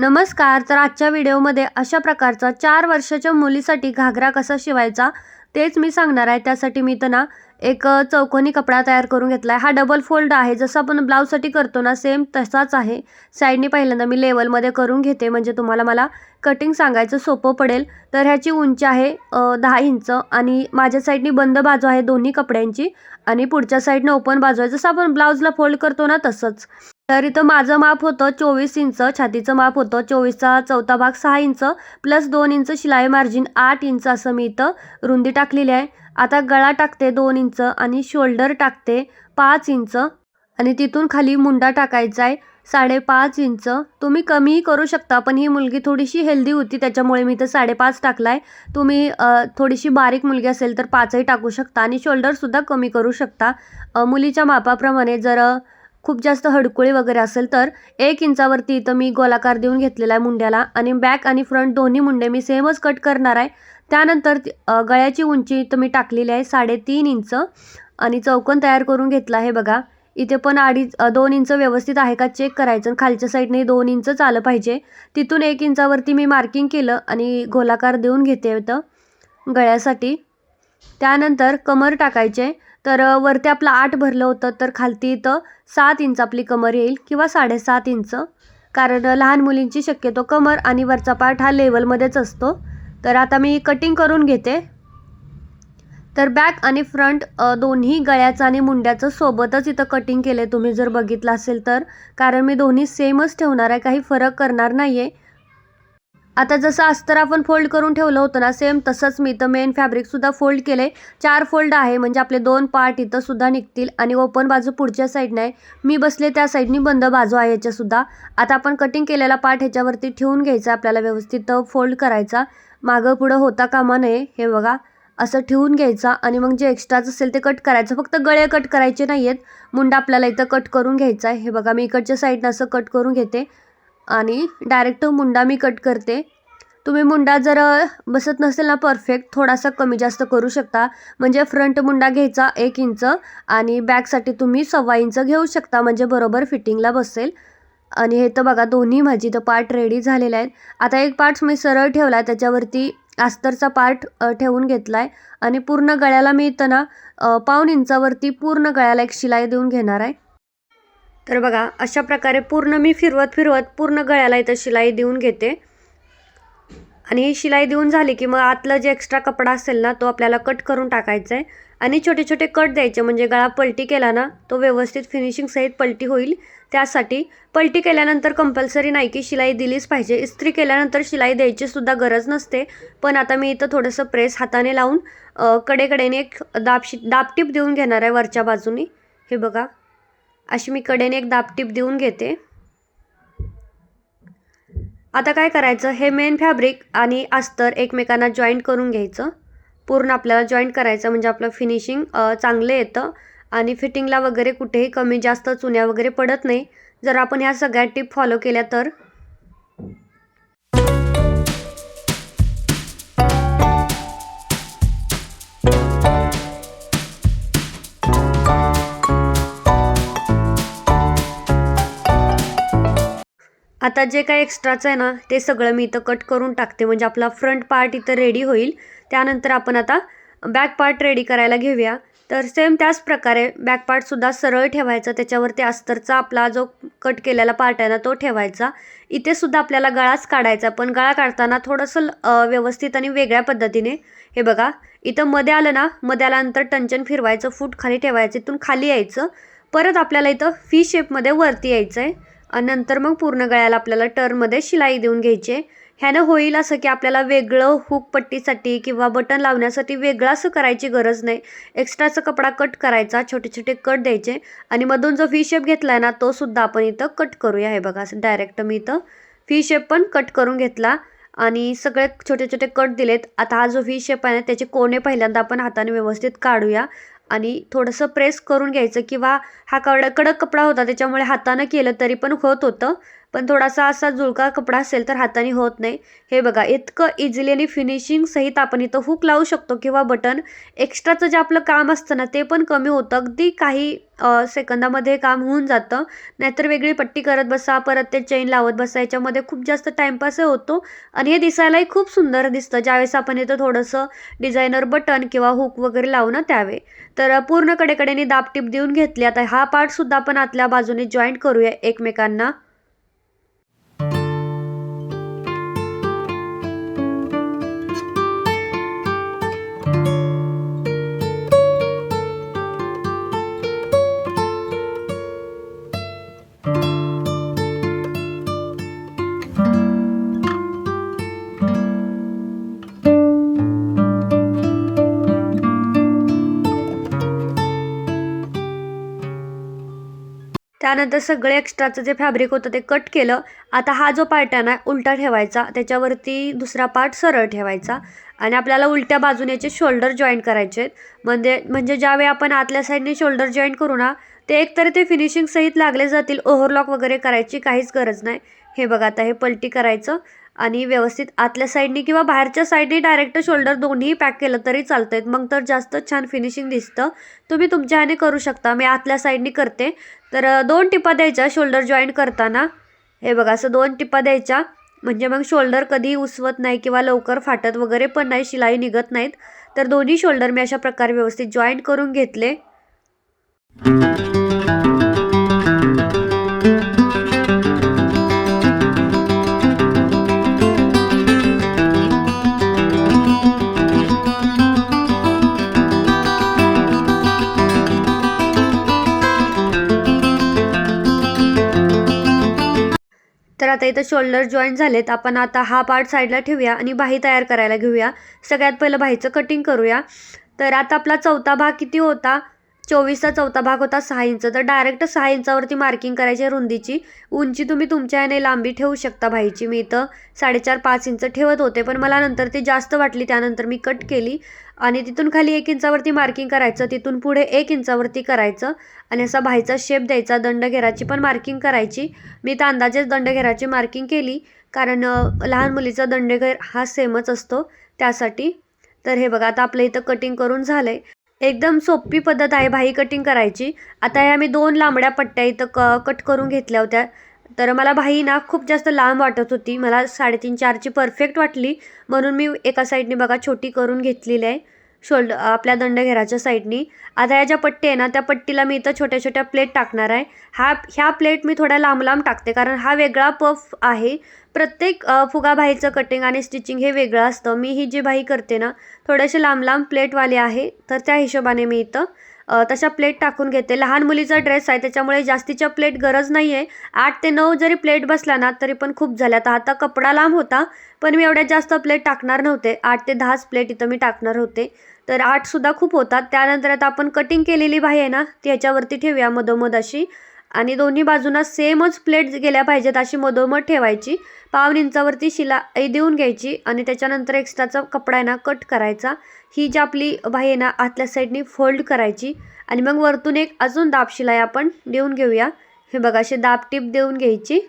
नमस्कार. तर आजच्या व्हिडिओमध्ये अशा प्रकारचा चार वर्षाच्या मुलीसाठी घागरा कसा शिवायचा तेच मी सांगणार आहे. त्यासाठी मी तर ना एक चौकोनी कपडा तयार करून घेतला आहे हा डबल फोल्ड आहे. जसं आपण ब्लाऊजसाठी करतो ना सेम तसाच आहे. साईडनी पहिल्यांदा मी लेवलमध्ये करून घेते. म्हणजे तुम्हाला मला कटिंग सांगायचं सोपं पडेल. तर ह्याची उंची आहे दहा इंच आणि माझ्या साईडनी बंद बाजू आहे दोन्ही कपड्यांची आणि पुढच्या साईडनं ओपन बाजू आहे. जसं आपण ब्लाऊजला फोल्ड करतो ना तसंच. तर इथं माझं माप होतं चोवीस इंच छातीचं माप होतं चोवीसचा चौथा भाग सहा इंच प्लस दोन इंच शिलाई मार्जिन आठ इंच असं मी इथं रुंदी टाकलेली आहे. आता गळा टाकते दोन इंच आणि शोल्डर टाकते पाच इंच आणि तिथून खाली मुंडा टाकायचा आहे. साडेपाच इंच. तुम्ही कमीही करू शकता पण ही मुलगी थोडीशी हेल्दी होती त्याच्यामुळे मी इथं साडेपाच टाकला आहे तुम्ही थोडीशी बारीक मुलगी असेल तर पाचही टाकू शकता आणि शोल्डरसुद्धा कमी करू शकता. मुलीच्या मापाप्रमाणे जर खूप जास्त हडकुळी वगैरे असेल तर एक इंचावरती इथं मी गोलाकार देऊन घेतलेला आहे मुंड्याला आणि बॅक आणि फ्रंट दोन्ही मुंडे मी सेमच कट करणार आहे. त्यानंतर गळ्याची उंची इथं मी टाकलेली आहे साडेतीन इंच आणि चौकन तयार करून घेतला आहे बघा. इथे पण अडीच दोन इंच व्यवस्थित आहे का चेक करायचं आणि खालच्या साईडने दोन इंचच आलं पाहिजे. तिथून एक इंचावरती मी मार्किंग केलं आणि गोलाकार देऊन घेते इथं गळ्यासाठी. त्यानंतर कमर टाकायचे. तर वरती आपलं आठ भरलं होतं तर खालती इथं सात इंच आपली कमर येईल किंवा साडेसात इंच. कारण लहान मुलींची शक्यतो कमर आणि वरचा पार्ट हा लेवलमध्येच असतो. तर आता मी कटिंग करून घेते. तर बॅक आणि फ्रंट दोन्ही गळ्याचं आणि मुंड्याचं सोबतच इथं कटिंग केले तुम्ही जर बघितलं असेल तर. कारण मी दोन्ही सेमच ठेवणार आहे काही फरक करणार नाही आहे आता जसं अस्तर आपण फोल्ड करून ठेवलं होतं ना सेम तसंच मी इथं मेन फॅब्रिकसुद्धा फोल्ड केले चार फोल्ड आहे म्हणजे आपले दोन पार्ट इथं सुद्धा निघतील आणि ओपन बाजू पुढच्या साईडने आहे. मी बसले त्या साईडनी बंद बाजू आहे याच्यासुद्धा आता आपण कटिंग केलेला पार्ट ह्याच्यावरती ठेवून घ्यायचा आपल्याला व्यवस्थित फोल्ड करायचा. मागं पुढं होता कामा नये हे बघा. असं ठेवून घ्यायचा आणि मग जे एक्स्ट्राच असेल ते कट करायचं. फक्त गळे कट करायचे नाही आहेत मुंडा आपल्याला इथं कट करून घ्यायचा आहे. हे बघा मी इकडच्या साईडनं असं कट करून घेते. आणि डायरेक्ट मुंडा मी कट करते. तुम्ही मुंडा जर बसत नसेल ना परफेक्ट थोडासा कमी जास्त करू शकता. म्हणजे फ्रंट मुंडा घ्यायचा एक इंच आणि बॅकसाठी तुम्ही सव्वा इंच घेऊ शकता. म्हणजे बरोबर फिटिंगला बसेल. आणि हे तर बघा दोन्ही माझी तर पार्ट रेडी झालेले आहेत. आता एक पार्ट मी सरळ ठेवला आहे त्याच्यावरती आस्तरचा पार्ट ठेवून घेतला आहे आणि पूर्ण गळ्याला मी इथं ना पाऊन पाऊण इंचावरती पूर्ण गळ्याला एक शिलाई देऊन घेणार आहे. तर बघा अशा प्रकारे पूर्ण मी फिरवत फिरवत पूर्ण गळ्याला इथं शिलाई देऊन घेते. आणि ही शिलाई देऊन झाली की मग आतलं जे एक्स्ट्रा कपडा असेल ना तो आपल्याला कट करून टाकायचा आहे आणि छोटे छोटे कट द्यायचे म्हणजे गळा पलटी केला ना तो व्यवस्थित फिनिशिंग सहित पलटी होईल. त्यासाठी पलटी केल्यानंतर कंपल्सरी नाही की शिलाई दिलीच पाहिजे. इस्त्री केल्यानंतर शिलाई द्यायची सुद्धा गरज नसते. पण आता मी इथं थोडंसं प्रेस हाताने लावून कडेकडेने एक दाबशी दाबटीप देऊन घेणार आहे वरच्या बाजूनी. हे बघा. अशी मी कडेने एक दाबटीप देऊन घेते. आता काय करायचं? हे मेन फॅब्रिक आणि अस्तर एकमेकांना जॉईंट करून घ्यायचं. पूर्ण आपल्याला जॉईंट करायचं म्हणजे आपलं फिनिशिंग चांगलं येतं. आणि फिटिंगला वगैरे कुठेही कमी जास्त चुन्या वगैरे पडत नाही. जर आपण ह्या सगळ्या टिप फॉलो केल्या तर आता जे काही एक्स्ट्राचं आहे ना ते सगळं मी इथं कट करून टाकते. म्हणजे आपला फ्रंट पार्ट इथं रेडी होईल. त्यानंतर आपण आता बॅक पार्ट रेडी करायला घेऊया. तर सेम त्याच प्रकारे बॅक पार्टसुद्धा सरळ ठेवायचा. त्याच्यावरती अस्तरचा आपला जो कट केलेला पार्ट आहे ना तो ठेवायचा. इथे सुद्धा आपल्याला गळाच काढायचा. पण गळा काढताना थोडंसं व्यवस्थित आणि वेगळ्या पद्धतीने हे बघा. इथं मध्ये आलं ना मध्ये आल्यानंतर टंचन फिरवायचं फूट खाली ठेवायचं इथून खाली यायचं. परत आपल्याला इथं फी शेपमध्ये वरती यायचं आहे नंतर मग पूर्ण गळ्याला आपल्याला टर्नमध्ये शिलाई देऊन घ्यायचे ह्यानं होईल असं की आपल्याला वेगळं हुक पट्टीसाठी किंवा बटन लावण्यासाठी वेगळं असं करायची गरज नाही. एक्स्ट्राचा कपडा कट करायचा छोटे छोटे कट द्यायचे आणि मधून जो फी शेप घेतला आहे ना तो सुद्धा आपण इथं कट करूया. हे बघा असं डायरेक्ट मी इथं फी शेप पण कट करून घेतला आणि सगळे छोटे छोटे कट दिलेत. आता हा जो व्ही शेप आहे ना त्याचे कोणे पहिल्यांदा आपण हाताने व्यवस्थित काढूया. आणि थोडंसं प्रेस करून घ्यायचं किंवा हा कड कडक कपडा होता त्याच्यामुळे हातानं केलं तरी पण होत होतं. पण थोडासा असा जुळका कपडा असेल तर हाताने होत नाही. हे बघा इतकं इझिली आणि फिनिशिंग सहित आपण इथं हुक लावू शकतो किंवा बटन एक्स्ट्राचं जे आपलं काम असतं ना ते पण कमी होतं. अगदी काही सेकंदामध्ये काम होऊन जातं. नाहीतर वेगळी पट्टी करत बसा परत ते चेन लावत बसा याच्यामध्ये खूप जास्त टाईमपासही होतो. आणि हे दिसायलाही खूप सुंदर दिसतं. ज्यावेळेस आपण इथं थोडंसं डिझायनर बटन किंवा हुक वगैरे लावू ना त्यावे. तर पूर्ण कडेकडेने दाबटीप देऊन घेतली. आता हा पार्टसुद्धा आपण आतल्या बाजूने जॉईंट करूया एकमेकांना. त्यानंतर सगळे एक्स्ट्राचं जे फॅब्रिक होतं ते कट केलं. आता हा जो पार्ट आहे ना उलटा ठेवायचा. त्याच्यावरती दुसरा पार्ट सरळ ठेवायचा. आणि आपल्याला उलट्या बाजूने याचे शोल्डर जॉईंट करायचे आहेत. म्हणजे म्हणजे ज्यावेळी आपण आतल्या साईडने शोल्डर जॉईंट करू ना ते एकतर ते फिनिशिंग सहित लागले जातील. ओव्हरलॉक वगैरे करायची काहीच गरज नाही. हे बघा आता हे पलटी करायचं. आणि व्यवस्थित आतल्या साईडने किंवा बाहेरच्या साईडने डायरेक्ट शोल्डर दोन्ही पॅक केलं तरी चालतं आहेत मग तर जास्त छान फिनिशिंग दिसतं. तुम्ही तुमच्या ह्याने करू शकता. मी आतल्या साईडने करते. तर दोन टिपा द्यायच्या शोल्डर जॉईंट करताना. हे बघा असं दोन टिपा द्यायच्या. म्हणजे मग शोल्डर कधी उसवत नाही किंवा लवकर फाटत वगैरे पण नाही शिलाई निघत नाहीत. तर दोन्ही शोल्डर मी अशा प्रकारे व्यवस्थित जॉईंट करून घेतले. तर आता इथं शोल्डर जॉईंट झालेत. आपण आता हा पार्ट साईडला ठेवूया आणि बाही तयार करायला घेऊया. सगळ्यात पहिलं बाहीचं कटिंग करूया. तर आता आपला चौथा भाग किती होता? चोवीसचा चौथा भाग होता सहा इंच तर डायरेक्ट सहा इंचावरती मार्किंग करायची आहे रुंदीची. उंची तुम्ही तुमच्या याने लांबी ठेवू शकता भाईची. मी इथं साडेचार पाच इंच ठेवत होते पण मला नंतर ती जास्त वाटली त्यानंतर मी कट केली. आणि तिथून खाली एक इंचावरती मार्किंग करायचं तिथून पुढे एक इंचावरती करायचं. आणि असा भाईचा शेप द्यायचा दंडघेराची पण मार्किंग करायची. मी तर अंदाजेच दंडघेराची मार्किंग केली कारण लहान मुलीचा दंडघेर हा सेमच असतो त्यासाठी. तर हे बघा आता आपलं इथं कटिंग करून झालं आहे एकदम सोपी पद्धत आहे बाही कटिंग करायची. आता ह्या मी दोन लांबड्या पट्ट्या इथं क कट करून घेतल्या होत्या. तर मला बाही ना खूप जास्त लांब वाटत होती. मला साडेतीन चारची परफेक्ट वाटली. म्हणून मी एका साईडने बघा छोटी करून घेतलेली आहे. शोल्ड आपल्या दंडघेराच्या साईडनी. आता ह्या ज्या पट्टी आहे ना त्या पट्टीला मी इथं छोट्या छोट्या प्लेट टाकणार आहे. हा ह्या प्लेट मी थोड्या लांब लांब टाकते कारण हा वेगळा पफ आहे. प्रत्येक फुगाबाईचं कटिंग आणि स्टिचिंग हे वेगळं असतं. मी ही जी बाही करते ना थोडेसे लांब लांब प्लेटवाले आहे तर त्या हिशोबाने मी इथं तशा प्लेट टाकून घेते. लहान मुलीचा ड्रेस आहे त्याच्यामुळे जास्तीच्या प्लेट गरज नाही आहे आठ ते नऊ जरी प्लेट बसला ना तरी पण खूप झाल्या आता आता कपडा लांब होता पण मी एवढ्यात जास्त प्लेट टाकणार नव्हते. आठ ते दहाच प्लेट इथं मी टाकणार होते. तर आठसुद्धा खूप होतात. त्यानंतर आता आपण कटिंग केलेली बाही आहे ना ती ह्याच्यावरती ठेवूया मधोमध अशी. आणि दोन्ही बाजूंना सेमच प्लेट गेल्या पाहिजेत अशी मधोमध ठेवायची. पाऊन इंचावरती शिलाई देऊन घ्यायची आणि त्याच्यानंतर एक्स्ट्राचा कपडा आहे ना कट करायचा. ही जी आपली बाही आहे ना आतल्या साईडनी फोल्ड करायची. आणि मग वरतून एक अजून दाब शिलाई आपण देऊन घेऊया. हे बघा अशी दाब टीप देऊन घ्यायची.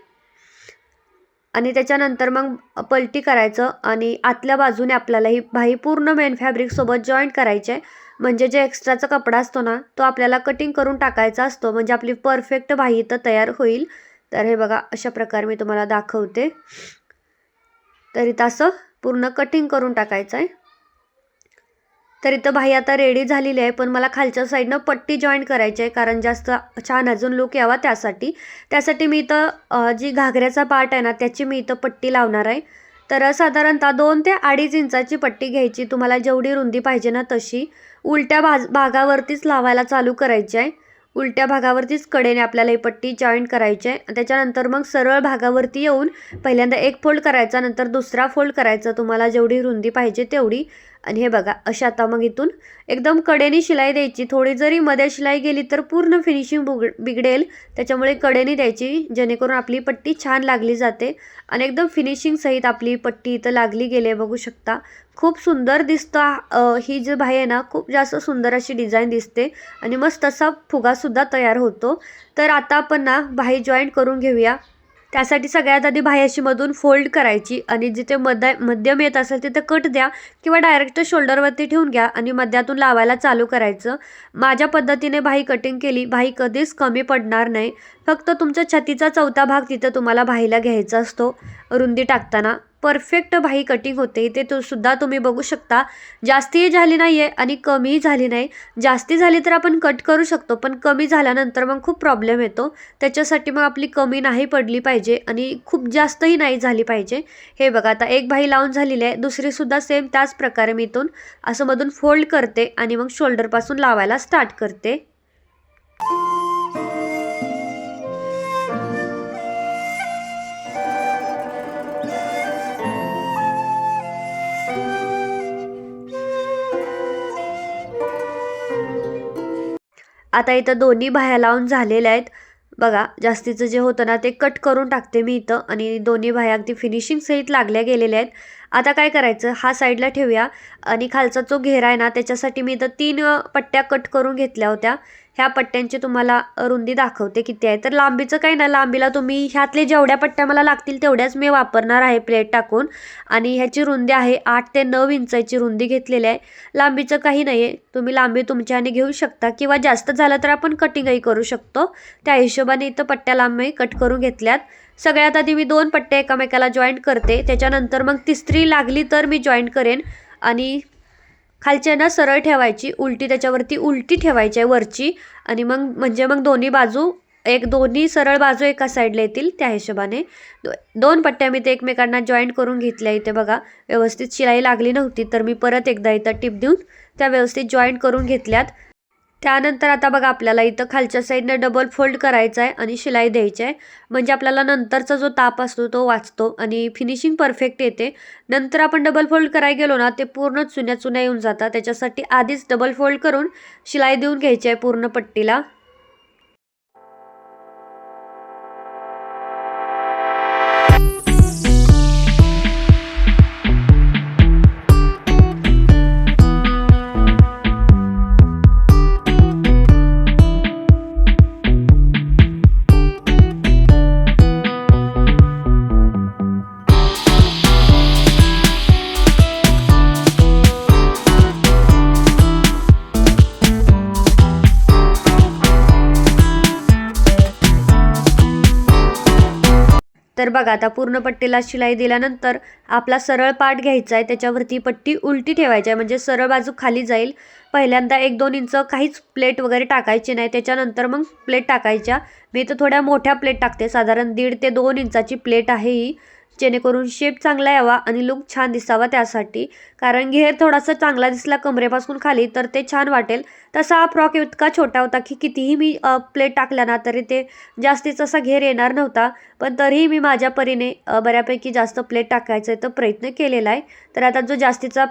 आणि त्याच्यानंतर मग पलटी करायचं आणि आतल्या बाजूने आपल्याला ही बाही पूर्ण मेन फॅब्रिकसोबत जॉईंट करायची आहे. म्हणजे जे एक्स्ट्राचा कपडा असतो ना तो आपल्याला कटिंग करून टाकायचा असतो. म्हणजे आपली परफेक्ट बाही इथं तयार होईल. तर हे बघा अशा प्रकारे मी तुम्हाला दाखवते. तर इथं असं पूर्ण कटिंग करून टाकायचं आहे तर इथं बाही आता रेडी झालेली आहे पण मला खालच्या साईडनं पट्टी जॉईन करायची आहे कारण जास्त छान अजून लुक यावा त्यासाठी. त्यासाठी मी इथं जी घागऱ्याचा पार्ट आहे ना त्याची मी इथं पट्टी लावणार आहे. तर साधारणतः दोन ते अडीच इंचाची पट्टी घ्यायची. तुम्हाला जेवढी रुंदी पाहिजे ना तशी. उलट्या भाज भागावरतीच लावायला चालू करायची आहे. उलट्या भागावरतीच कडेने आपल्याला ही पट्टी जॉईंट करायची आहे. त्याच्यानंतर मग सरळ भागावरती येऊन पहिल्यांदा एक फोल्ड करायचा नंतर दुसरा फोल्ड करायचा. तुम्हाला जेवढी रुंदी पाहिजे तेवढी. आणि हे बघा अशा आता मग इथून एकदम कडेने शिलाई द्यायची. थोडी जरी मध्ये शिलाई गेली तर पूर्ण फिनिशिंग बुग बिघडेल. त्याच्यामुळे कडेने द्यायची जेणेकरून आपली पट्टी छान लागली जाते. आणि एकदम फिनिशिंग सहित आपली पट्टी इथं लागली गेली आहे बघू शकता. खूप सुंदर दिसतं ही जी बाही आहे ना खूप जास्त सुंदर अशी डिझाईन दिसते. आणि मस्त असा फुगासुद्धा तयार होतो. तर आता आपण ना बाही जॉईंट करून घेऊया. त्यासाठी सगळ्यात आधी बाही मधून फोल्ड करायची आणि जिथे मध्य मध्यम येत असेल तिथे कट द्या किंवा डायरेक्ट शोल्डरवरती ठेवून घ्या आणि मध्यातून लावायला चालू करायचं. माझ्या पद्धतीने बाही कटिंग केली. बाही कधीच कमी पडणार नाही. फक्त तुमच्या छतीचा चौथा भाग तिथं तुम्हाला बाहीला घ्यायचा असतो. रुंदी टाकताना. परफेक्ट भाई कटिंग होते इथे तो सुद्धा तुम्ही बघू शकता. जास्तीही झाली नाही आहे आणि कमीही झाली नाही. जास्ती झाली तर आपण कट करू शकतो पण कमी झाल्यानंतर मग खूप प्रॉब्लेम येतो. त्याच्यासाठी मग आपली कमी नाही पडली पाहिजे आणि खूप जास्तही नाही झाली पाहिजे. हे बघा आता एक भाई लावून झालेली आहे दुसरीसुद्धा सेम त्याच प्रकारे मी इथून असं मधून फोल्ड करते आणि मग शोल्डरपासून लावायला स्टार्ट करते. आता इथं दोन्ही बाह्या लावून झालेल्या आहेत. बघा जास्तीचं जे होतं ना ते कट करून टाकते मी इथं. आणि दोन्ही बाह्या अगदी फिनिशिंग सहित लागल्या गेलेल्या आहेत. आता काय करायचं? हा साईडला ठेवूया. आणि खालचा जो घेरा आहे ना त्याच्यासाठी मी इथं तीन पट्ट्या कट करून घेतल्या होत्या. ह्या पट्ट्यांची तुम्हाला रुंदी दाखवते किती आहे. तर लांबीचं काही ना लांबीला तुम्ही ह्यातले जेवढ्या पट्ट्या मला लागतील तेवढ्याच मी वापरणार आहे प्लेट टाकून. आणि ह्याची रुंदी आहे आठ ते नऊ इंचाची रुंदी घेतलेली आहे. लांबीचं काही नाही आहे तुम्ही लांबी तुमच्याने घेऊ शकता किंवा जास्त झालं तर आपण कटिंगही करू शकतो. त्या हिशोबाने इथं पट्ट्या लांबही कट करून घेतल्यात. सगळ्यात आधी मी दोन पट्ट्या एकामेकाला जॉईंट करते. त्याच्यानंतर मग तिसरी लागली तर मी जॉईंट करेन. आणि खालच्यानं सरळ ठेवायची उलटी त्याच्यावरती उलटी ठेवायची आहे वरची. आणि मग म्हणजे मग दोन्ही बाजू एक दोन्ही सरळ बाजू एका साईडला येतील त्या हिशोबाने. दो दोन पट्ट्या मी ते एकमेकांना जॉईंट करून घेतल्या इथे बघा. व्यवस्थित शिलाई लागली नव्हती तर मी परत एकदा इथं टिप देऊन त्या व्यवस्थित जॉईंट करून घेतल्यात. त्यानंतर आता बघा आपल्याला इथं खालच्या साईडनं डबल फोल्ड करायचा आहे आणि शिलाई द्यायची आहे. म्हणजे आपल्याला नंतरचा जो ताप असतो तो वाचतो आणि फिनिशिंग परफेक्ट येते. नंतर आपण डबल फोल्ड करायला गेलो ना ते पूर्ण चुन्या चुन्या येऊन जातात. त्याच्यासाठी आधीच डबल फोल्ड करून शिलाई देऊन घ्यायची आहे पूर्ण पट्टीला. तर बघा आता पूर्ण पट्टीला शिलाई दिल्यानंतर आपला सरळ पाठ घ्यायचा आहे त्याच्यावरती पट्टी उलटी ठेवायची आहे म्हणजे सरळ बाजू खाली जाईल. पहिल्यांदा एक दोन इंच काहीच प्लेट वगैरे टाकायची नाही त्याच्यानंतर मग प्लेट टाकायच्या. मी तर थोड्या मोठ्या प्लेट टाकते साधारण दीड ते दोन इंचाची प्लेट आहे ही. जेणेकरून शेप चांगला यावा आणि लुक छान दिसावा त्यासाठी. कारण घेर थोडासा चांगला दिसला कमरेपासून खाली तर ते छान वाटेल. तसा हा फ्रॉक इतका छोटा होता की कितीही मी प्लेट टाकल्या ना तरी ते जास्तीचा असा घेर येणार नव्हता. पण तरीही मी माझ्या परीने बऱ्यापैकी जास्त प्लेट टाकायचा तर प्रयत्न केलेला आहे. तर आता जो जास्तीचा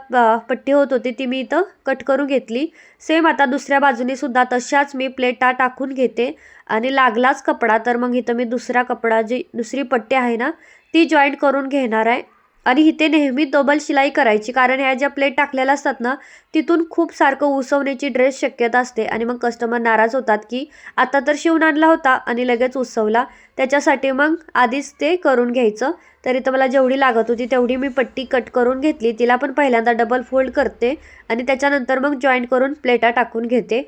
पट्टी होत होती ती मी इथं कट करून घेतली. सेम आता दुसऱ्या बाजूने सुद्धा तशाच मी प्लेटा टाकून घेते. आणि लागलाच कपडा तर मग इथं मी दुसरा कपडा जी दुसरी पट्टी आहे ना ती जॉईंट करून घेणार आहे. आणि इथे नेहमी डबल शिलाई करायची कारण ह्या ज्या प्लेट टाकलेल्या असतात ना तिथून खूप सारखं उसवण्याची ड्रेस शक्यता असते. आणि मग कस्टमर नाराज होतात की आता तर शिवून आणला होता आणि लगेच उसवला. त्याच्यासाठी मग आधीच ते करून घ्यायचं. तरी तर मला जेवढी लागत होती तेवढी मी पट्टी कट करून घेतली. तिला पण पहिल्यांदा डबल फोल्ड करते आणि त्याच्यानंतर मग जॉईंट करून प्लेटा टाकून घेते.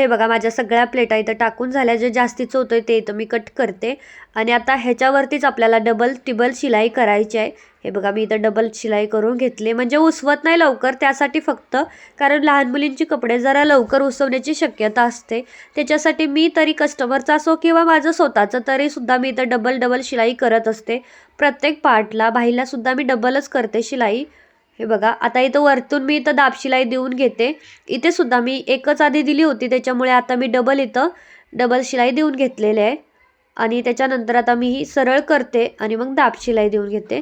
हे बघा माझ्या सगळ्या प्लेटा इथं टाकून झाल्या. जे जास्तीचं होतं ते इथं मी कट करते. आणि आता ह्याच्यावरतीच आपल्याला डबल टिबल शिलाई करायची आहे. हे बघा मी इथं डबल शिलाई करून घेतली. म्हणजे उसवत नाही लवकर त्यासाठी फक्त कारण लहान मुलींची कपडे जरा लवकर उसवण्याची शक्यता असते. त्याच्यासाठी मी तरी कस्टमरचा असो किंवा माझं स्वतःचं तरीसुद्धा मी इथं डबल डबल शिलाई करत असते. प्रत्येक पार्टला बाहीलासुद्धा मी डबलच करते शिलाई. हे बघा आता इथं वरतून मी इथं दाबशिलाई देऊन घेते. इथे सुद्धा मी एकच आधी दिली होती त्याच्यामुळे आता मी डबल इथं डबल शिलाई देऊन घेतलेले आहे. आणि त्याच्यानंतर आता मी ही सरळ करते आणि मग दाब शिलाई देऊन घेते.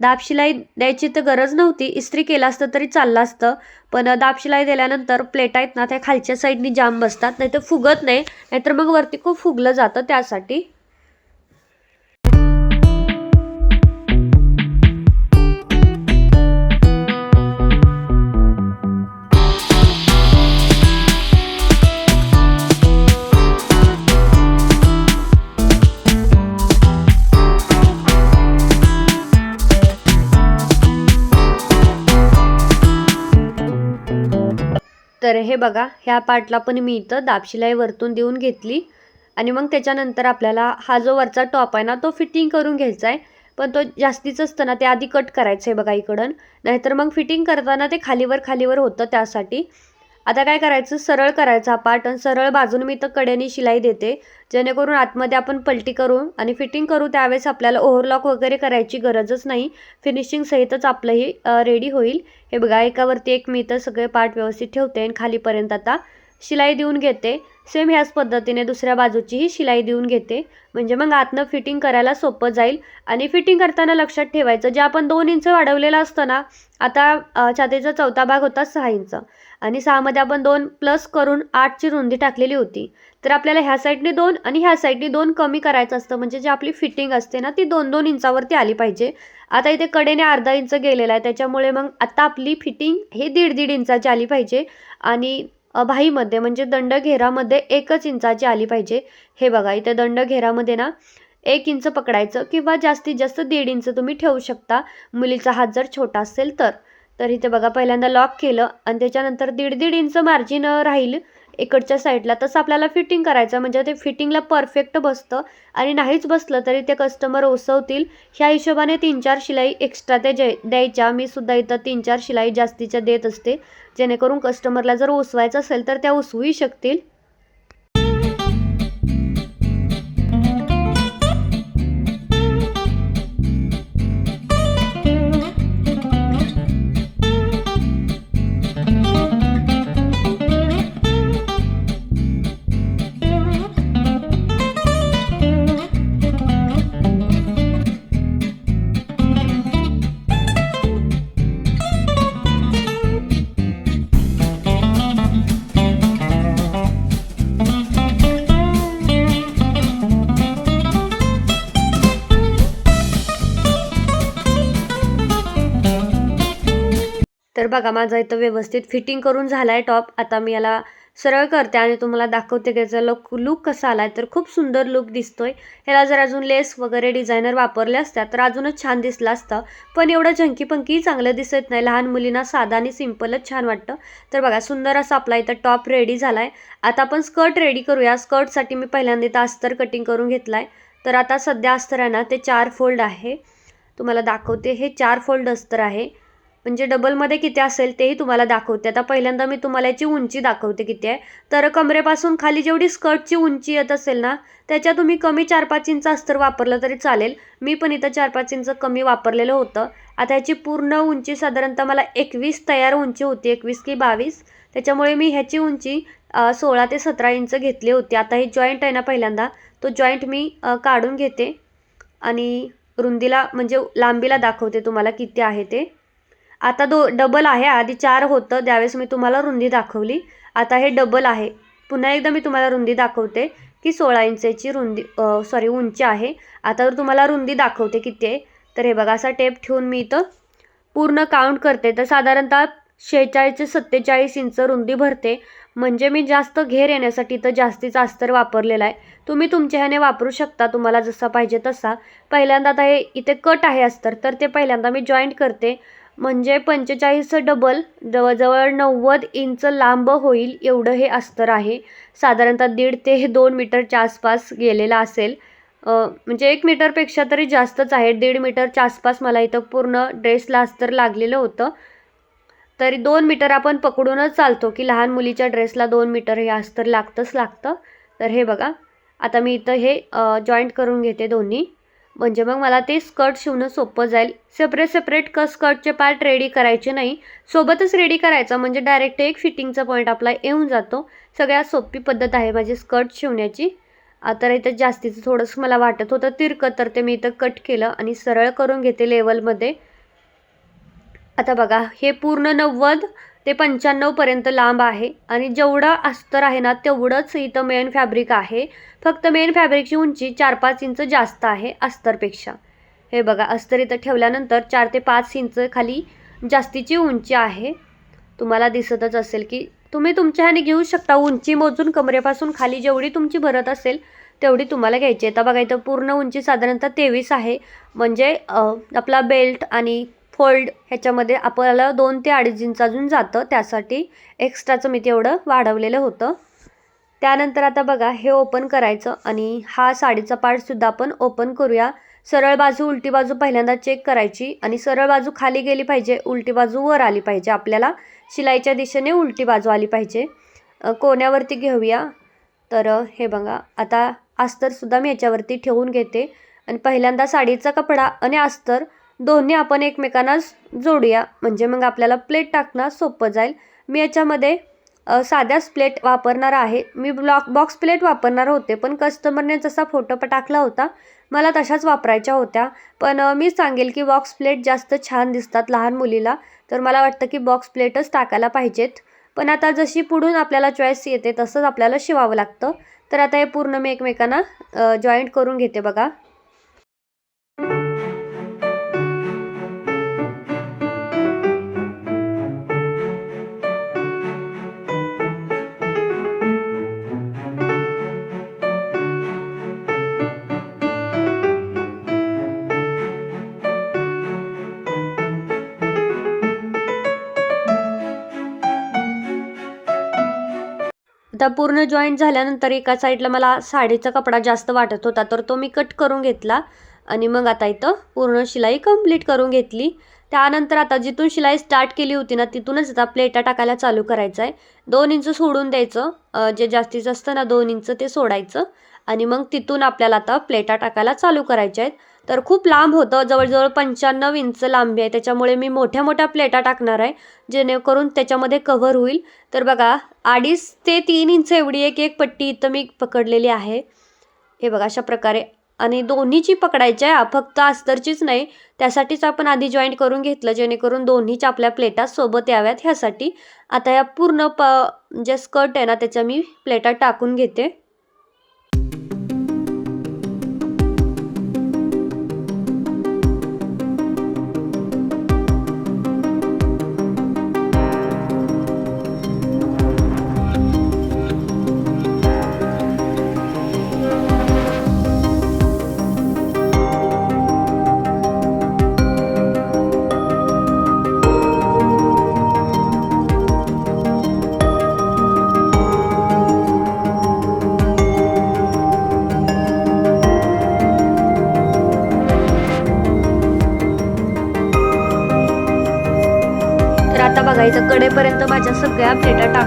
दाब शिलाई द्यायची तर गरज नव्हती इस्त्री केलं असतं तरी चाललं असतं. पण दाबशिलाई दिल्यानंतर प्लेट आहेत ना त्या खालच्या साईडनी जाम बसतात नाही तर फुगत नाही नाहीतर मग वरती खूप फुगलं जातं त्यासाठी. हे बघा ह्या पार्टला पण मी इथं दाबशिलाई वरतून देऊन घेतली. आणि मग त्याच्यानंतर आपल्याला हा जो वरचा टॉप आहे ना तो फिटिंग करून घ्यायचा आहे. पण तो जास्तीच असतं ना ते आधी कट करायचं आहे बघा इकडून नाहीतर मग फिटिंग करताना ते खालीवर खालीवर होतं त्यासाठी. आता काय करायचं? सरळ करायचा हा पार्ट आणि सरळ बाजून मी इथं कड्याने शिलाई देते. जेणेकरून आतमध्ये आपण पलटी करू आणि फिटिंग करू त्यावेळेस आपल्याला ओव्हरलॉक वगैरे करायची गरजच नाही. फिनिशिंग सहितच आपलं हे रेडी होईल. हे बघा एकावरती एक मी तर सगळे पार्ट व्यवस्थित ठेवते आणि खालीपर्यंत आता शिलाई देऊन घेते. सेम ह्याच पद्धतीने दुसऱ्या बाजूचीही शिलाई देऊन घेते. म्हणजे मग आतनं फिटिंग करायला सोपं जाईल. आणि फिटिंग करताना लक्षात ठेवायचं जे आपण दोन इंच वाढवलेलं असतं ना आता छातीचा चौथा भाग होता सहा इंच. आणि सहामध्ये आपण दोन प्लस करून आठची रुंदी टाकलेली होती. तर आपल्याला ह्या साईडने दोन आणि ह्या साईडने दोन कमी करायचं असतं. म्हणजे जी आपली फिटिंग असते ना ती दोन दोन इंचावरती आली पाहिजे. आता इथे कडेने अर्धा इंच गेलेला आहे. त्याच्यामुळे मग आता आपली फिटिंग हे दीड दीड इंचाची आली पाहिजे. आणि भाईमध्ये म्हणजे दंड घेरामध्ये एकच इंचाची आली पाहिजे. हे बघा इथे दंड घेरामध्ये ना एक इंच पकडायचं किंवा जास्तीत जास्त दीड इंच तुम्ही ठेवू शकता. मुलीचा हात जर छोटा असेल तर. तर इथे बघा पहिल्यांदा लॉक केलं आणि त्याच्यानंतर दीड दीड इंच मार्जिन राहील. इकडच्या साईडला तसं आपल्याला फिटिंग करायचं म्हणजे ते फिटिंगला परफेक्ट बसतं. आणि नाहीच बसलं तरी ते कस्टमर उसवतील ह्या हिशोबाने तीन चार शिलाई एक्स्ट्रा ते जे द्यायच्या. मी सुद्धा इथं तीन चार शिलाई जास्तीच्या देत असते. जेणेकरून कस्टमरला जर ओसवायचं असेल तर त्या उसवूही शकतील. तर बघा माझा इथं व्यवस्थित फिटिंग करून झाला आहे टॉप आता मी याला सरळ करते आणि तुम्हाला दाखवते की याचा लुक लुक कसा आला आहे तर खूप सुंदर लुक दिसतोय. ह्याला जर अजून लेस वगैरे डिझायनर वापरल्या असत्या तर अजूनच छान दिसलं असतं. पण एवढं झंकी पंकी चांगलं दिसत नाही. लहान मुलींना साधा आणि सिम्पलच छान वाटतं. तर बघा सुंदर असा आपला इथं टॉप रेडी झाला आहे आता आपण स्कर्ट रेडी करूया. स्कर्टसाठी मी पहिल्यांदा इथं अस्तर कटिंग करून घेतला आहे तर आता सध्या अस्तर आहे ना ते चार फोल्ड आहे. तुम्हाला दाखवते हे चार फोल्ड अस्तर आहे. म्हणजे डबलमध्ये किती असेल तेही तुम्हाला दाखवते. आता पहिल्यांदा मी तुम्हाला याची उंची दाखवते किती आहे. तर कमरेपासून खाली जेवढी स्कर्टची उंची येत असेल ना त्याच्या तुम्ही कमी चार पाच इंच अस्तर वापरलं तरी चालेल. मी पण इथं चार पाच इंच कमी वापरलेलं होतं. आता ह्याची पूर्ण उंची साधारणतः मला एकवीस तयार उंची होती एकवीस की बावीस. त्याच्यामुळे मी ह्याची उंची सोळा ते सतरा इंच घेतली होती. आता हे जॉईंट आहे ना पहिल्यांदा तो जॉईंट मी काढून घेते. आणि रुंदीला म्हणजे लांबीला दाखवते तुम्हाला किती आहे ते. आता दो डबल आहे. आधी चार होतं. त्यावेळेस मी तुम्हाला रुंदी दाखवली. आता हे डबल आहे. पुन्हा एकदा मी तुम्हाला रुंदी दाखवते की सोळा इंचाची रुंदी सॉरी उंची आहे. आता तुम्हाला रुंदी दाखवते किती आहे तर हे बघा असा टेप ठेवून मी इथं पूर्ण काउंट करते. तर साधारणतः शेहेचाळीस ते सत्तेचाळीस इंच रुंदी भरते. म्हणजे मी जास्त घेर येण्यासाठी तर जास्तीचा अस्तर वापरलेला आहे. तुम्ही तुमच्या ह्याने वापरू शकता. तुम्हाला जसा पाहिजे तसा. पहिल्यांदा आता हे इथे कट आहे अस्तर तर ते पहिल्यांदा मी जॉईंट करते. म्हणजे पंचेचाळीसचं डबल जवळजवळ नव्वद इंच लांब होईल एवढं हे अस्तर आहे. साधारणतः दीड ते दोन मीटरच्या आसपास गेलेलं असेल. म्हणजे एक मीटरपेक्षा तरी जास्तच आहे. दीड मीटरच्या आसपास मला इथं पूर्ण ड्रेसला अस्तर लागलेलं होतं. तरी दोन मीटर आपण पकडूनच चालतो की लहान मुलीच्या ड्रेसला दोन मीटर हे अस्तर लागतंच लागतं. तर हे बघा. आता मी इथं हे जॉईंट करून घेते दोन्ही. म्हणजे मग मला ते स्कर्ट शिवणं सोपं जाईल. सेपरेट सेपरेट क स्कर्टचे पार्ट रेडी करायचे नाही. सोबतच रेडी करायचा म्हणजे डायरेक्ट एक फिटिंगचा पॉईंट आपला येऊन जातो. सगळ्यात सोपी पद्धत आहे माझी स्कर्ट शिवण्याची. आता इथं जास्तीचं थोडंसं मला वाटत होतं तिरकं तर ते मी इथं कट केलं आणि सरळ करून घेते लेवलमध्ये आता बघा हे पूर्ण नव्वद ते पंच्याण्णवपर्यंत लांब आहे आणि जेवढं अस्तर आहे ना तेवढंच इथं मेन फॅब्रिक आहे. फक्त मेन फॅब्रिकची उंची चार पाच इंच जास्त आहे अस्तरपेक्षा. हे बघा अस्तर इथं ठेवल्यानंतर चार ते पाच इंच खाली जास्तीची उंची आहे. तुम्हाला दिसतच असेल की तुम्ही तुमच्या ह्याने घेऊ शकता. उंची मोजून कमरेपासून खाली जेवढी तुमची भरत असेल तेवढी तुम्हाला घ्यायची आहे. आता बघा इथं पूर्ण उंची साधारणतः तेवीस आहे. म्हणजे आपला बेल्ट आणि फोल्ड ह्याच्यामध्ये आपल्याला दोन ते अडीच इंच अजून जातं. त्यासाठी एक्स्ट्राचं मी तेवढं वाढवलेलं होतं. त्यानंतर आता बघा हे ओपन करायचं आणि हा साडीचा पार्टसुद्धा आपण ओपन करूया. सरळ बाजू उलटी बाजू पहिल्यांदा चेक करायची आणि सरळ बाजू खाली गेली पाहिजे उलटी बाजू वर आली पाहिजे. आपल्याला शिलाईच्या दिशेने उलटी बाजू आली पाहिजे. कोण्यावरती घेऊया? तर हे बघा आता अस्तरसुद्धा मी याच्यावरती ठेवून घेते. आणि पहिल्यांदा साडीचा कपडा आणि अस्तर दोन्ही आपण एकमेकांना जोडूया. म्हणजे मग आपल्याला प्लेट टाकणं सोपं जाईल. मी याच्यामध्ये साध्याच प्लेट वापरणार आहे. मी ब्लॉक बॉक्स प्लेट वापरणार होते पण कस्टमरने जसा फोटो टाकला होता मला तशाच वापरायच्या होत्या. पण मी सांगेल की बॉक्स प्लेट जास्त छान दिसतात लहान मुलीला. तर मला वाटतं की बॉक्स प्लेटच टाकायला पाहिजेत. पण आता जशी पुढून आपल्याला चॉईस येते तसंच आपल्याला शिवावं लागतं. तर आता हे पूर्ण मी एकमेकांना जॉईंट करून घेते बघा. आता पूर्ण जॉईंट झाल्यानंतर एका साईडला मला साडीचा कपडा जास्त वाटत होता तर तो मी कट करून घेतला. आणि मग आता इथं पूर्ण शिलाई कंप्लीट करून घेतली. त्यानंतर आता जिथून शिलाई स्टार्ट केली होती ना तिथूनच आता प्लेटा टाकायला चालू करायचं आहे. दोन इंच सोडून द्यायचं. जे जास्तीत असतं ना दोन इंच ते सोडायचं. आणि मग तिथून आपल्याला आता प्लेटा टाकायला चालू करायच्या आहेत. तर खूप लांब होतं. जवळजवळ पंच्याण्णव इंच लांबी आहे. त्याच्यामुळे मी मोठ्या मोठ्या प्लेटा टाकणार आहे जेणेकरून त्याच्यामध्ये कव्हर होईल. तर बघा अडीच ते तीन इंच एवढी एक एक पट्टी इथं मी पकडलेली आहे. हे बघा अशा प्रकारे. आणि दोन्हीची पकडायची आहे. फक्त अस्तरचीच नाही त्यासाठीच आपण आधी जॉईंट करून घेतलं जेणेकरून दोन्हीच्या आपल्या प्लेटा सोबत याव्यात ह्यासाठी. आता या पूर्ण प जे स्कर्ट आहे ना त्याच्या मी प्लेटा टाकून घेते.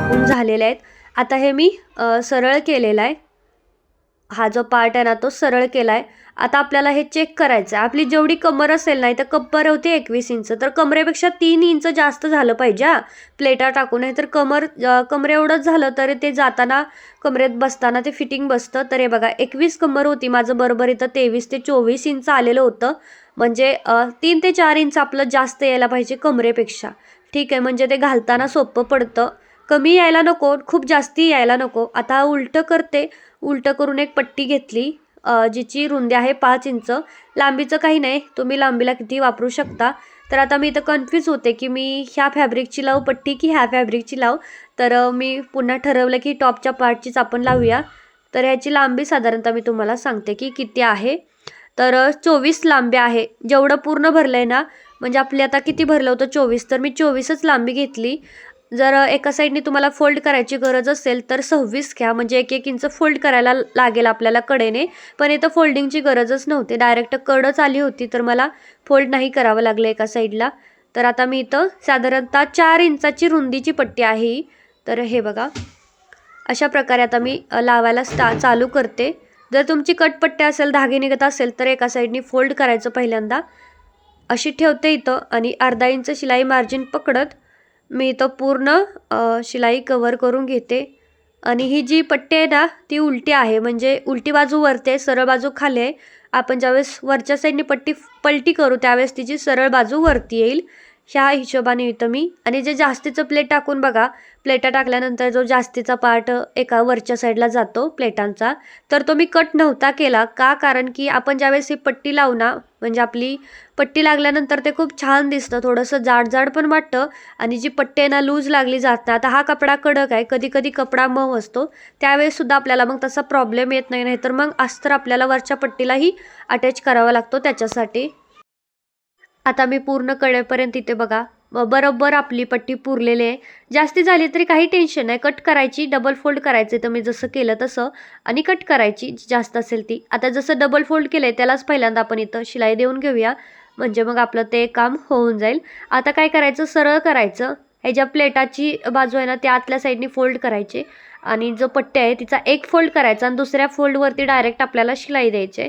टाकून झालेले आहेत. आता हे मी सरळ केलेलं आहे. हा जो पार्ट आहे ना तो सरळ केला आहे. आता आपल्याला हे चेक करायचं आहे. आपली जेवढी कमर असेल नाही तर कप्पर होते एकवीस इंच. तर कमरेपेक्षा तीन इंच जास्त झालं पाहिजे हा. प्लेटा टाकून. नाही तर कमर कमरे एवढंच झालं तर ते जाताना कमरेत बसताना ते फिटिंग बसतं. तर हे बघा एकवीस कमर होती माझं बरोबर इथं तेवीस ते चोवीस इंच आलेलं होतं. म्हणजे तीन ते चार इंच आपलं जास्त यायला पाहिजे कमरेपेक्षा. ठीक आहे म्हणजे ते घालताना सोपं पडतं. कमी यायला नको खूप जास्ती यायला नको. आता उलटं करते उलटं करून एक पट्टी घेतली जिची रुंदी आहे पाच इंच. लांबीचं काही नाही तुम्ही लांबीला किती वापरू शकता. तर आता मी इथं कन्फ्यूज होते की मी ह्या फॅब्रिकची लावू पट्टी की ह्या फॅब्रिकची लावू. तर मी पुन्हा ठरवलं की टॉपच्या पार्टचीच आपण लावूया. तर ह्याची लांबी साधारणतः मी तुम्हाला सांगते की किती आहे. तर चोवीस लांबी आहे. जेवढं पूर्ण भरलं आहे ना म्हणजे आपली आता किती भरलं होतं चोवीस तर मी चोवीसच लांबी घेतली. जर एका साईडने तुम्हाला फोल्ड करायची गरज असेल तर सव्वीस घ्या. म्हणजे एक एक इंच फोल्ड करायला लागेल आपल्याला कडेने. पण इथं फोल्डिंगची गरजच नव्हती. डायरेक्ट कडच आली होती तर मला फोल्ड नाही करावं लागलं एका साईडला. तर आता मी इथं साधारणतः चार इंचाची रुंदीची पट्टी आहे ही. तर हे बघा. अशा प्रकारे आता मी लावायला स्टा चालू करते. जर तुमची कटपट्टी असेल धागे निघत असेल तर एका साईडने फोल्ड करायचं पहिल्यांदा. अशी ठेवते इथं आणि अर्धा इंच शिलाई मार्जिन पकडत मी इथं पूर्ण शिलाई कवर करून घेते. आणि ही जी पट्टी आहे ना ती उलटी आहे. म्हणजे उलटी बाजू वरते सरळ बाजू खाली आहे. आपण ज्यावेळेस वरच्या साईडने पट्टी पलटी करू त्यावेळेस तिची सरळ बाजू वरती येईल. ह्या हिशोबाने इथं मी आणि जे जास्तीचं प्लेट टाकून बघा प्लेटा टाकल्यानंतर जो जास्तीचा पार्ट एका वरच्या साईडला जातो प्लेटांचा तर तो मी कट नव्हता केला. का? कारण की आपण ज्यावेळेस ही पट्टी लावू ना म्हणजे आपली पट्टी लागल्यानंतर ते खूप छान दिसतं. थोडंसं जाड जाड पण वाटतं आणि जी पट्टी आहे ना लूज लागली जात नाही. आता हा कपडा कडक आहे. कधी कधी कपडा मऊ असतो. त्यावेळेससुद्धा आपल्याला मग तसा प्रॉब्लेम येत नाही. नाहीतर मग अस्तर आपल्याला वरच्या पट्टीलाही अटॅच करावा लागतो त्याच्यासाठी. आता मी पूर्ण कडेपर्यंत इथे बघा. बरोबर आपली पट्टी पुरलेली आहे. जास्ती झाली तरी काही टेन्शन नाही. कट करायची डबल फोल्ड करायचे तर मी जसं केलं तसं आणि कट करायची जास्त असेल ती. आता जसं डबल फोल्ड केलं आहे त्यालाच पहिल्यांदा आपण इथं शिलाई देऊन घेऊया. म्हणजे मग आपलं ते काम होऊन जाईल. आता काय करायचं? सरळ करायचं. हे ज्या प्लेटाची बाजू आहे ना त्या आतल्या साईडनी फोल्ड करायचे. आणि जो पट्टी आहे तिचा एक फोल्ड करायचा आणि दुसऱ्या फोल्डवरती डायरेक्ट आपल्याला शिलाई द्यायची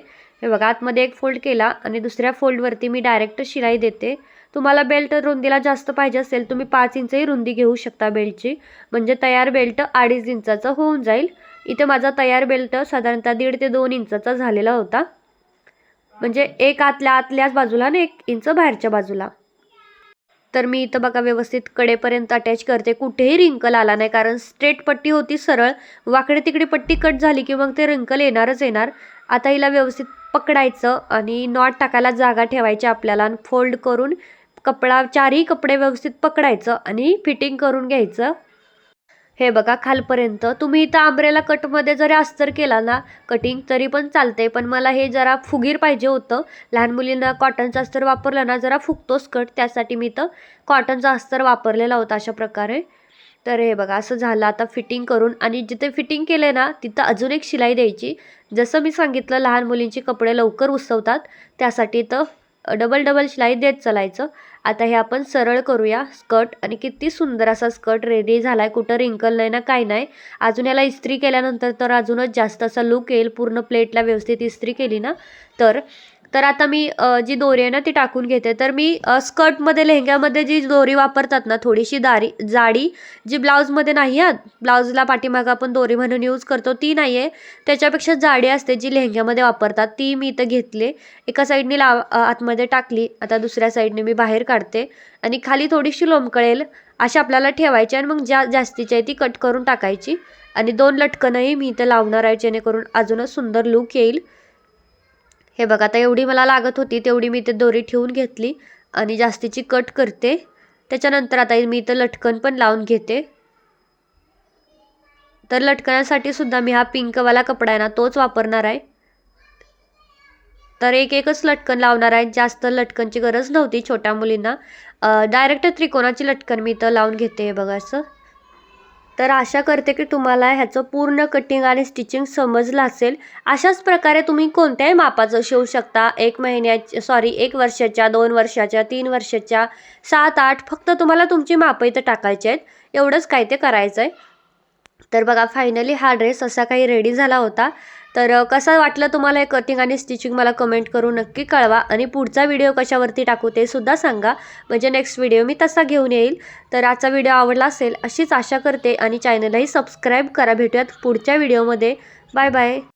हे बघा आतमध्ये एक फोल्ड केला आणि दुसऱ्या फोल्डवरती मी डायरेक्ट शिलाई देते. तुम्हाला बेल्ट रुंदीला जास्त पाहिजे असेल तुम्ही पाच इंचही रुंदी घेऊ शकता बेल्टची. म्हणजे तयार बेल्ट अडीच इंचाचा होऊन जाईल. इथे माझा तयार बेल्ट साधारणतः दीड ते दोन इंचाचा झालेला होता. म्हणजे एक आतल्या आतल्याच बाजूला आणि एक इंच बाहेरच्या बाजूला. तर मी इथं बघा व्यवस्थित कडेपर्यंत अटॅच करते. कुठेही रिंकल आला नाही कारण स्ट्रेट पट्टी होती सरळ. वाकडे तिकडे पट्टी कट झाली की मग ते रिंकल येणारच येणार. आता हिला व्यवस्थित पकडायचं आणि नॉट टाकायला जागा ठेवायची आपल्याला आणि फोल्ड करून कपडा चारही कपडे व्यवस्थित पकडायचं आणि फिटिंग करून घ्यायचं. हे बघा खालपर्यंत. तुम्ही इथं आंब्रेला कटमध्ये जरी अस्तर केला ना कटिंग तरी पण चालते पण मला हे जरा फुगीर पाहिजे होतं. लहान मुलींना कॉटनचं अस्तर वापरलं ना जरा फुगतोच कट त्यासाठी मी इथं कॉटनचा अस्तर वापरलेला होता अशा प्रकारे. तर हे बघा असं झालं. आता फिटिंग करून आणि जिथे फिटिंग केले ना तिथं अजून एक शिलाई द्यायची. जसं मी सांगितलं लहान मुलींची कपडे लवकर उसवतात त्यासाठी तर डबल डबल शिलाई देत चालायचं. आता हे आपण सरळ करूया. स्कर्ट आणि किती सुंदर असा स्कर्ट रेडी झाला आहे कुठं रिंकल नाही ना काय नाही. अजून याला इस्त्री केल्यानंतर तर अजूनच जास्त असा लुक येईल. पूर्ण प्लेटला व्यवस्थित इस्त्री केली ना. तर तर आता मी जी दोरी आहे ना ती टाकून घेते. तर मी स्कर्टमध्ये लेहंग्यामध्ये जी दोरी वापरतात ना थोडीशी दारी जाडी जी ब्लाऊजमध्ये नाही आहे ब्लाऊजला पाठीमागं आपण दोरी म्हणून यूज करतो ती नाही आहे. त्याच्यापेक्षा जाडी असते जी लेहंग्यामध्ये वापरतात ती मी इथं घेतले. एका साईडने लाव आतमध्ये टाकली. आता दुसऱ्या साईडने मी बाहेर काढते. आणि खाली थोडीशी लोंबकळेल अशी आपल्याला ठेवायची आणि मग ज्या जास्तीची आहे ती कट करून टाकायची. आणि दोन लटकनही मी इथं लावणार आहे जेणेकरून अजूनच सुंदर लुक येईल. हे बघा आता एवढी मला लागत होती तेवढी मी ते दोरी ठेवून घेतली आणि जास्तीची कट करते. त्याच्यानंतर आता मी इथं लटकन पण लावून घेते. तर लटकण्यासाठी सुद्धा मी हा पिंकवाला कपडा आहे ना तोच वापरणार आहे. तर एक एकच लटकन लावणार आहे जास्त लटकनची गरज नव्हती छोट्या मुलींना. डायरेक्ट त्रिकोणाची लटकन मी इथं लावून घेते हे बघा असं. तर आशा करते की तुम्हाला ह्याचं पूर्ण कटिंग आणि स्टिचिंग समजलं असेल. अशाच प्रकारे तुम्ही कोणत्याही मापाचं शिवू शकता. एक महिन्याच्या सॉरी एक वर्षाच्या दोन वर्षाच्या तीन वर्षाच्या सात आठ फक्त तुम्हाला तुमची मापं इथं टाकायची आहेत. एवढंच काय ते करायचं आहे तर बघा फायनली हा ड्रेस असा काही रेडी झाला होता. तर कसं वाटलं तुम्हाला हे कटिंग आणि स्टिचिंग मला कमेंट करून नक्की कळवा. आणि पुढचा व्हिडिओ कशावरती टाकू ते सुद्धा सांगा. म्हणजे नेक्स्ट व्हिडिओ मी तसा घेऊन येईल. तर आजचा व्हिडिओ आवडला असेल अशीच आशा करते. आणि चॅनलही सबस्क्राईब करा. भेटूयात पुढच्या व्हिडिओमध्ये बाय बाय